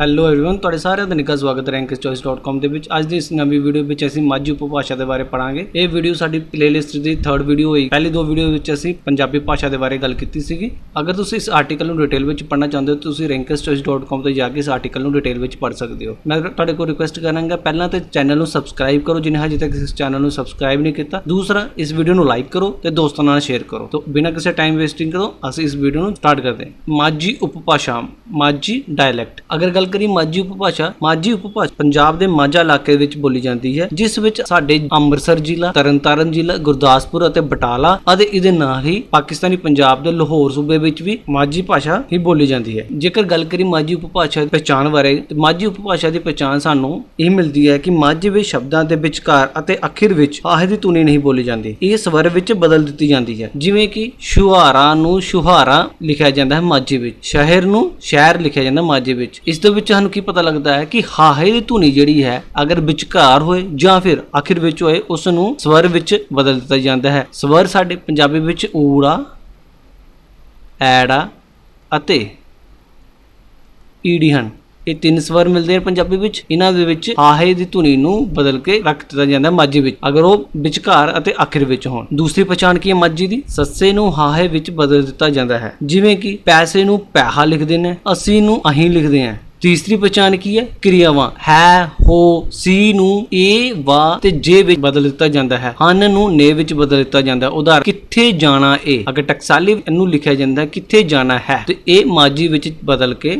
Hello everyone ਤੁਹਾਡੇ ਸਾਰਿਆਂ ਦਾ ਨਿੱਘਾ ਸਵਾਗਤ ਹੈ rankchoice.com ਦੇ ਵਿੱਚ ਅੱਜ ਦੀ ਇਸ ਨਵੀਂ ਵੀਡੀਓ ਵਿੱਚ ਅਸੀਂ ਮਾਝੀ ਉਪਭਾਸ਼ਾ ਦੇ ਬਾਰੇ ਪੜਾਂਗੇ ਇਹ ਵੀਡੀਓ ਸਾਡੀ ਪਲੇਲਿਸਟ ਦੀ ਥਰਡ ਵੀਡੀਓ ਹੋਈ ਪਹਿਲੀ ਦੋ ਵੀਡੀਓ ਵਿੱਚ ਅਸੀਂ ਪੰਜਾਬੀ ਭਾਸ਼ਾ ਦੇ ਬਾਰੇ ਗੱਲ ਕੀਤੀ ਸੀਗੀ ਅਗਰ ਤੁਸੀਂ ਇਸ ਆਰਟੀਕਲ ਨੂੰ ਡਿਟੇਲ ਵਿੱਚ ਪੜ੍ਹਨਾ ਚਾਹੁੰਦੇ ਹੋ ਤਾਂ ਤੁਸੀਂ rankchoice.com ਤੇ ਜਾ ਕੇ ਇਸ ਆਰਟੀਕਲ ਨੂੰ ਡਿਟੇਲ ਵਿੱਚ ਪੜ੍ਹ ਸਕਦੇ ਹੋ ਮੈਂ ਤੁਹਾਡੇ ਕੋਲ ਰਿਕੁਐਸਟ ਕਰਾਂਗਾ ਪਹਿਲਾਂ ਤੇ ਚੈਨਲ ਨੂੰ ਸਬਸਕ੍ਰਾਈਬ ਕਰੋ ਜਿਨੇ ਹਜੇ ਤੱਕ ਇਸ ਚੈਨਲ ਨੂੰ ਸਬਸਕ੍ਰਾਈਬ ਨਹੀਂ ਕੀਤਾ ਦੂਸਰਾ ਇਸ ਵੀਡੀਓ ਨੂੰ ਲਾਈਕ ਕਰੋ ਤੇ ਦੋਸਤਾਂ ਨਾਲ ਸ਼ੇਅਰ ਕਰੋ ਤਾਂ ਬਿਨਾਂ ਕਿਸੇ ਟਾਈਮ ਵੇਸਟਿੰਗ ਕਰੋ ਅਸੀਂ ਇਸ ਵੀਡੀਓ ਨੂੰ ਸਟਾਰਟ ਕਰਦੇ ਹਾਂ ਮਾਝੀ ਉਪਭਾਸ਼ਾ ਮਾਝੀ ਡਾਇਲੈਕਟ ਅਗਰ ਗੱਲ ਕਰੀ ਮਾਝੀ ਉਪਭਾਸ਼ਾ ਮਾਝੀ ਉਪਭਾਸ਼ਾ ਪੰਜਾਬ ਦੇ ਮਾਝਾ ਇਲਾਕੇ ਵਿੱਚ ਬੋਲੀ ਜਾਂਦੀ ਹੈ, ਜਿਸ ਵਿੱਚ ਸਾਡੇ ਅੰਮ੍ਰਿਤਸਰ ਜ਼ਿਲ੍ਹਾ, ਤਰਨਤਾਰਨ ਜ਼ਿਲ੍ਹਾ, ਗੁਰਦਾਸਪੁਰ ਅਤੇ ਬਟਾਲਾ ਅਤੇ ਇਹਦੇ ਨਾਲ ਹੀ ਪਾਕਿਸਤਾਨੀ ਪੰਜਾਬ ਦੇ ਲਾਹੌਰ ਸੂਬੇ ਵਿੱਚ ਵੀ ਮਾਝੀ ਭਾਸ਼ਾ ਹੀ ਬੋਲੀ ਜਾਂਦੀ ਹੈ। ਜੇਕਰ ਗੱਲ ਕਰੀ ਮਾਝੀ ਉਪਭਾਸ਼ਾ ਦੀ ਪਛਾਣ ਬਾਰੇ, ਤੇ ਮਾਝੀ ਉਪਭਾਸ਼ਾ ਦੀ ਪਛਾਣ ਸਾਨੂੰ ਇਹ ਮਿਲਦੀ ਹੈ ਕਿ ਮਾਝੇ ਵਿੱਚ ਸ਼ਬਦਾਂ ਦੇ ਵਿਚਕਾਰ ਅਤੇ ਅਖੀਰ ਵਿੱਚ ਆਹ ਦੀ ਧੁਨੀ ਨਹੀਂ ਬੋਲੀ ਜਾਂਦੀ। ਇਹ ਸਵਰ ਵਿੱਚ ਬਦਲ ਦਿੱਤੀ ਜਾਂਦੀ ਹੈ, ਜਿਵੇਂ ਕਿ ਸ਼ੁਹਾਰਾ ਨੂੰ ਸ਼ੁਹਾਰਾ ਲਿਖਿਆ ਜਾਂਦਾ ਹੈ ਮਾਝੇ ਵਿੱਚ, ਸ਼ਹਿਰ ਨੂੰ ਸ਼ਹਿਰ ਲਿਖਿਆ ਜਾਂਦਾ ਮਾਝੇ ਵਿੱਚ। ਇਸ ਦੇ ਵਿੱਚ ਸਾਨੂੰ ਕੀ ਪਤਾ ਲੱਗਦਾ ਹੈ ਕਿ ਹਾਹੇ ਦੀ ਧੁਨੀ ਜਿਹੜੀ ਹੈ, ਅਗਰ ਵਿਚਕਾਰ ਹੋਏ ਜਾਂ ਫਿਰ ਆਖਿਰ ਵਿੱਚ ਹੋਏ ਉਸ ਨੂੰ ਸਵਰ ਵਿੱਚ ਬਦਲ ਦਿੱਤਾ ਜਾਂਦਾ ਹੈ। ਸਵਰ ਸਾਡੇ ਪੰਜਾਬੀ ਵਿੱਚ ਊੜਾ, ਐੜਾ ਅਤੇ ਈੜੀ ਹਨ ਇਹ ਤਿੰਨ ਸਵਰ ਮਿਲਦੇ ਹਨ ਪੰਜਾਬੀ ਵਿੱਚ। ਇਹਨਾਂ ਦੇ ਵਿੱਚ ਆਹੇ ਦੀ ਧੁਨੀ ਨੂੰ ਬਦਲ ਕੇ ਰੱਖ ਦਿੱਤਾ ਜਾਂਦਾ ਹੈ ਮਾਝੀ ਵਿੱਚ, ਅਗਰ ਉਹ ਵਿਚਕਾਰ ਅਤੇ ਆਖਿਰ ਵਿੱਚ ਹੋਣ। ਦੂਸਰੀ ਪਛਾਣ ਕੀ ਹੈ ਮਾਝੀ ਦੀ? ਸੱਸੇ ਨੂੰ ਹਾਹੇ ਵਿੱਚ ਬਦਲ ਦਿੱਤਾ ਜਾਂਦਾ ਹੈ। ਜਿਵੇਂ ਕਿ ਪੈਸੇ ਨੂੰ ਪੈਸਾ ਲਿਖਦੇ ਨੇ, ਅਸੀਂ ਨੂੰ ਅਹੀਂ ਲਿਖਦੇ ਹਾਂ। ਤੀਸਰੀ ਪਛਾਣ ਕੀ ਹੈ? ਕਿਰਿਆਵਾਂ। ਹੈ ਹੋ ਸੀ ਨੂੰ ਏ ਵਾ ਤੇ ਜੇ ਵਿੱਚ ਬਦਲ ਦਿੱਤਾ ਜਾਂਦਾ ਹੈ। ਹਨ ਨੂੰ ਨੇ ਵਿੱਚ ਬਦਲ ਦਿੱਤਾ ਜਾਂਦਾ ਹੈ। ਉਦਾਹਰਨ ਕਿੱਥੇ ਜਾਣਾ ਏ? ਅਗਰ ਟਕਸਾਲੀ ਇਹਨੂੰ ਲਿਖਿਆ ਜਾਂਦਾ ਹੈ, ਕਿੱਥੇ ਜਾਣਾ ਹੈ? ਤੇ ਇਹ ਮਾਝੀ ਵਿੱਚ ਬਦਲ ਕੇ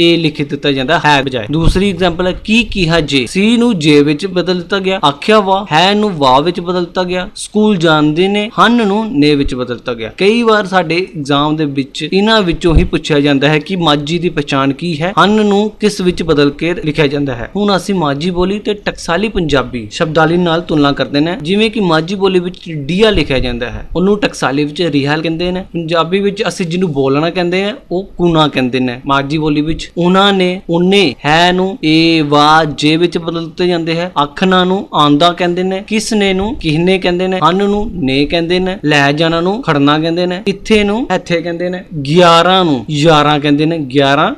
ਇਹ ਲਿਖ ਦਿੱਤਾ ਜਾਂਦਾ ਹੈ ਬਜਾਏ। ਦੂਸਰੀ ਐਗਜ਼ਾਮਪਲ ਹੈ, ਕੀ ਕਿਹਾ ਜੇ? ਸੀ ਨੂੰ ਜੇ ਵਿੱਚ ਬਦਲ ਦਿੱਤਾ ਗਿਆ। ਆਖਿਆ ਵਾ, ਹੈ ਨੂੰ ਵਾ ਵਿੱਚ ਬਦਲ ਦਿੱਤਾ ਗਿਆ। ਸਕੂਲ ਜਾਂਦੇ ਨੇ, ਹਨ ਨੂੰ ਨੇ ਵਿੱਚ ਬਦਲ ਦਿੱਤਾ ਗਿਆ। ਕਈ ਵਾਰ ਸਾਡੇ ਐਗਜ਼ਾਮ ਦੇ ਵਿੱਚ ਇਹਨਾਂ ਵਿੱਚੋਂ ਹੀ ਪੁੱਛਿਆ ਜਾਂਦਾ ਹੈ ਕਿ ਮਾਝੀ ਦੀ ਪਛਾਣ ਕੀ ਹੈ? ਹਨ ਨੂੰ ਕਿਸ ਵਿੱਚ ਬਦਲ ਕੇ ਲਿਖਿਆ ਜਾਂਦਾ ਹੈ? ਹੁਣ ਅਸੀਂ ਮਾਝੀ ਬੋਲੀ ਤੇ ਟਕਸਾਲੀ ਪੰਜਾਬੀ ਸ਼ਬਦਾਲੀ ਨਾਲ ਤੁਲਨਾ ਕਰਦੇ ਨੇ। ਜਿਵੇਂ ਕਿ ਮਾਝੀ ਬੋਲੀ ਵਿੱਚ ਡੀਆ ਲਿਖਿਆ ਜਾਂਦਾ ਹੈ। ਉਹਨੂੰ ਟਕਸਾਲੀ ਵਿੱਚ ਰਿਹਾਲ ਕਹਿੰਦੇ ਨੇ। ਪੰਜਾਬੀ ਵਿੱਚ ਅਸੀਂ ਜਿਹਨੂੰ ਬੋਲਣਾ ਕਹਿੰਦੇ ਆ, ਉਹ ਕੂਨਾ ਕਹਿੰਦੇ ਨੇ। ਮਾਝੀ ਬੋਲੀ ਵਿੱਚ ਉਹਨਾਂ ਨੇ ਉਹਨੇ ਹੈ ਨੂੰ ਏ ਵਾ ਜੇ ਵਿੱਚ ਬਦਲ ਦਿੱਤੇ ਜਾਂਦੇ ਹੈ। ਆਖਣਾ ਨੂੰ ਆਂਦਾ ਕਹਿੰਦੇ ਨੇ ਕਿਸ ਨੂੰ, ਕਿਹਨੇ ਕਹਿੰਦੇ ਨੇ, ਹਨ ਨੂੰ, ਨੇ ਕਹਿੰਦੇ ਨੇ, ਲੈ ਜਾਣਾ ਨੂੰ, ਖੜਨਾ ਕਹਿੰਦੇ ਨੇ, ਇੱਥੇ ਨੂੰ, ਇੱਥੇ ਕਹਿੰਦੇ ਨੇ 11 ਨੂੰ 11 ਕਹਿੰਦੇ ਨੇ 11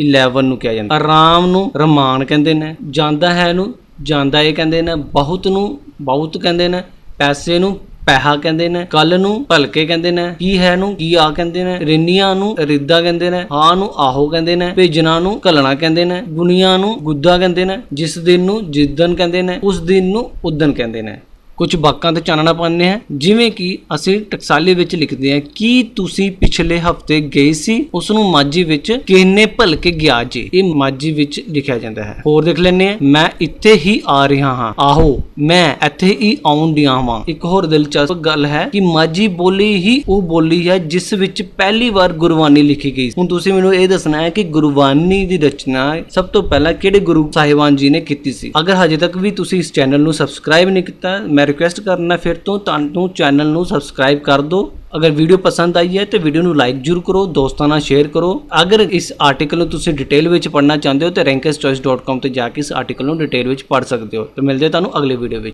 11 ਨੂੰ ਕਿਹਾ ਜਾਂਦਾ। ਆਰਾਮ ਨੂੰ ਰਮਾਨ ਕਹਿੰਦੇ ਨੇ, ਜਾਂਦਾ ਹੈ ਨੂੰ, ਜਾਂਦਾ ਇਹ ਕਹਿੰਦੇ ਨੇ, ਬਹੁਤ ਨੂੰ, ਬਹੁਤ ਕਹਿੰਦੇ ਨੇ, ਪੈਸੇ ਨੂੰ ਪੈਸਾ ਕਹਿੰਦੇ ਨੇ ਕੱਲ ਨੂੰ ਭਲਕੇ ਕਹਿੰਦੇ ਨੇ, ਕੀ ਹੈ ਨੂੰ, ਕੀ ਆ ਕਹਿੰਦੇ ਨੇ, ਰਿੰਨੀਆਂ ਨੂੰ ਰਿੱਦਾ ਕਹਿੰਦੇ ਨੇ, ਹਾਂ ਨੂੰ ਆਹੋ ਕਹਿੰਦੇ ਨੇ, ਭੇਜਣਾ ਨੂੰ ਘਲਣਾ ਕਹਿੰਦੇ ਨੇ, ਗੁਣੀਆਂ ਨੂੰ ਗੁੱਦਾ ਕਹਿੰਦੇ ਨੇ, ਜਿਸ ਦਿਨ ਨੂੰ ਜਿੱਦਨ ਕਹਿੰਦੇ ਨੇ, ਉਸ ਦਿਨ ਨੂੰ ਉਦਨ ਕਹਿੰਦੇ ਨੇ। ਕੁਝ ਬਾਕਾਂ ਤੇ ਚਾਨਣਾ ਪਾਉਂਦੇ ਹਾਂ, ਜਿਵੇਂ ਕਿ ਅਸੀਂ ਟਕਸਾਲੀ ਵਿੱਚ ਲਿਖਦੇ ਹਾਂ, ਕੀ ਤੁਸੀਂ ਪਿਛਲੇ ਹਫ਼ਤੇ ਗਈ ਸੀ ਉਸ ਨੂੰ ਮਾਝੀ ਵਿੱਚ ਕਿੰਨੇ ਭਲਕੇ ਗਿਆ ਜੀ? ਇਹ ਮਾਝੀ ਵਿੱਚ ਲਿਖਿਆ ਜਾਂਦਾ ਹੈ। ਹੋਰ ਦੇਖ ਲੈਂਦੇ ਹਾਂ। ਮੈਂ ਇੱਥੇ ਹੀ ਆ ਰਿਹਾ ਹਾਂ। ਆਹੋ, ਮੈਂ ਇੱਥੇ ਹੀ ਆਉਣ ਡਿਆ ਹਾਂ ਇੱਕ ਹੋਰ ਦਿਲਚਸਪ ਗੱਲ ਹੈ ਕਿ ਮਾਝੀ ਬੋਲੀ ਹੀ ਉਹ ਬੋਲੀ ਹੈ ਜਿਸ ਵਿੱਚ ਪਹਿਲੀ ਵਾਰ ਗੁਰਬਾਣੀ ਲਿਖੀ ਗਈ ਹੁਣ ਤੁਸੀਂ ਮੈਨੂੰ ਇਹ ਦੱਸਣਾ ਹੈ ਕਿ ਗੁਰਬਾਣੀ ਦੀ ਰਚਨਾ ਸਭ ਤੋਂ ਪਹਿਲਾਂ ਕਿਹੜੇ ਗੁਰੂ ਸਾਹਿਬਾਨ ਜੀ ਨੇ ਕੀਤੀ ਸੀ? ਅਗਰ ਹਜੇ ਤੱਕ ਵੀ ਤੁਸੀਂ ਇਸ ਚੈਨਲ ਨੂੰ ਸਬਸਕ੍ਰਾਈਬ ਨਹੀਂ ਕੀਤਾ, ਮੈਂ ਰਿਕੁਐਸਟ ਕਰਨਾ, ਫਿਰ ਤੋਂ ਤੁਹਾਨੂੰ ਚੈਨਲ ਨੂੰ ਸਬਸਕ੍ਰਾਈਬ ਕਰ ਦਿਓ। ਅਗਰ ਵੀਡੀਓ ਪਸੰਦ ਆਈ ਹੈ ਤੇ ਵੀਡੀਓ ਨੂੰ ਲਾਈਕ ਜ਼ਰੂਰ ਕਰੋ, ਦੋਸਤਾਂ ਨਾਲ ਸ਼ੇਅਰ ਕਰੋ। ਅਗਰ ਇਸ ਆਰਟੀਕਲ ਨੂੰ ਤੁਸੀਂ ਡਿਟੇਲ ਵਿੱਚ ਪੜ੍ਹਨਾ ਚਾਹੁੰਦੇ ਹੋ ਤੇ rankerschoice.com ਤੇ ਜਾ ਕੇ ਇਸ ਆਰਟੀਕਲ ਨੂੰ ਡਿਟੇਲ ਵਿੱਚ ਪੜ੍ਹ ਸਕਦੇ ਹੋ। ਤੇ ਮਿਲਦੇ ਤੁਹਾਨੂੰ ਅਗਲੇ ਵੀਡੀਓ ਵਿੱਚ।